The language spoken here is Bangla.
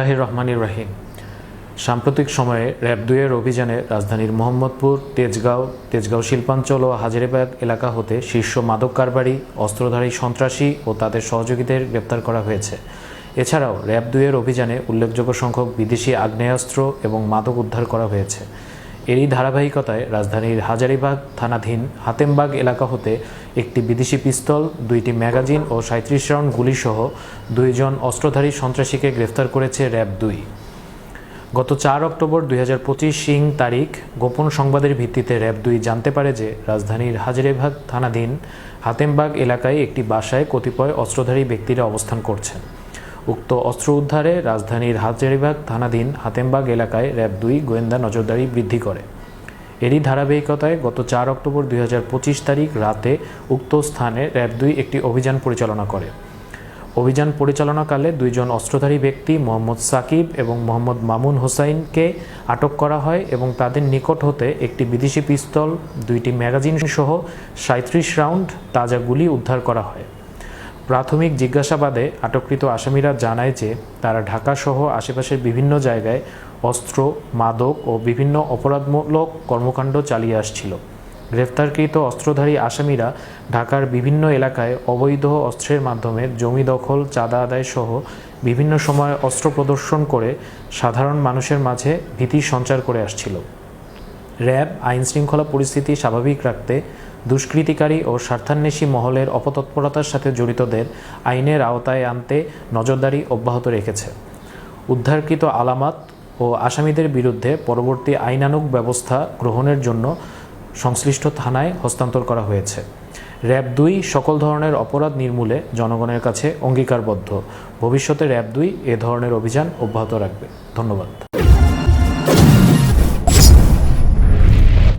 বিসমিল্লাহির রহমানির রাহিম। সাম্প্রতিক সময়ে র্যাব দুয়ের অভিযানে রাজধানীর মোহাম্মদপুর, তেজগাঁও তেজগাঁও শিল্পাঞ্চল ও হাজারিবাগ এলাকা হতে শীর্ষ মাদক কারবারি, অস্ত্রধারী সন্ত্রাসী ও তাদের সহযোগীদের গ্রেপ্তার করা হয়েছে। এছাড়াও র্যাব দুয়ের অভিযানে উল্লেখযোগ্য সংখ্যক বিদেশি আগ্নেয়াস্ত্র এবং মাদক উদ্ধার করা হয়েছে। এরই ধারাবাহিকতায় রাজধানীর হাজারিবাগ থানাধীন হাতেমবাগ এলাকা হতে একটি বিদেশি পিস্তল, দুইটি ম্যাগাজিন ও সাঁত্রিশ রাউন্ড গুলিসহ দুইজন অস্ত্রধারী সন্ত্রাসীকে গ্রেফতার করেছে র্যাব দুই। গত চার অক্টোবর দুই হাজার পঁচিশ সিং তারিখ গোপন সংবাদের ভিত্তিতে র্যাব দুই জানতে পারে যে রাজধানীর হাজারিবাগ থানাধীন হাতেমবাগ এলাকায় একটি বাসায় কতিপয় অস্ত্রধারী ব্যক্তিরা অবস্থান করছেন। উক্ত অস্ত্র উদ্ধারে রাজধানীর হাজারিবাগ থানাধীন হাতেমবাগ এলাকায় র্যাব দুই গোয়েন্দা নজরদারি বৃদ্ধি করে। এরই ধারাবাহিকতায় গত চার অক্টোবর দুই হাজার পঁচিশ তারিখ রাতে উক্ত স্থানে র্যাব দুই একটি অভিযান পরিচালনা করে। অভিযান পরিচালনাকালে দুইজন অস্ত্রধারী ব্যক্তি মোহাম্মদ সাকিব এবং মোহাম্মদ মামুন হোসাইনকে আটক করা হয় এবং তাদের নিকট হতে একটি বিদেশি পিস্তল, দুইটি ম্যাগাজিন সহ সাঁত্রিশ রাউন্ড তাজা গুলি উদ্ধার করা হয়। প্রাথমিক জিজ্ঞাসাবাদে আটককৃত আসামিরা জানায় যে তারা ঢাকাসহ আশেপাশের বিভিন্ন জায়গায় অস্ত্র, মাদক ও বিভিন্ন অপরাধমূলক কর্মকাণ্ড চালিয়ে আসছিল। গ্রেফতারকৃত অস্ত্রধারী আসামিরা ঢাকার বিভিন্ন এলাকায় অবৈধ অস্ত্রের মাধ্যমে জমি দখল, চাঁদা আদায় সহ বিভিন্ন সময় অস্ত্র প্রদর্শন করে সাধারণ মানুষের মাঝে ভীতি সঞ্চার করে আসছিল। র্যাব আইন শৃঙ্খলা পরিস্থিতি স্বাভাবিক রাখতে দুষ্কৃতিকারী ও স্বার্থান্বেষী মহলের অপতৎপরতার সাথে জড়িতদের আইনের আওতায় আনতে নজরদারি অব্যাহত রেখেছে। উদ্ধারকৃত আলামাত ও আসামিদের বিরুদ্ধে পরবর্তী আইনানুগ ব্যবস্থা গ্রহণের জন্য সংশ্লিষ্ট থানায় হস্তান্তর করা হয়েছে। র্যাব দুই সকল ধরনের অপরাধ নির্মূলে জনগণের কাছে অঙ্গীকারবদ্ধ। ভবিষ্যতে র্যাব দুই এ ধরনের অভিযান অব্যাহত রাখবে। ধন্যবাদ।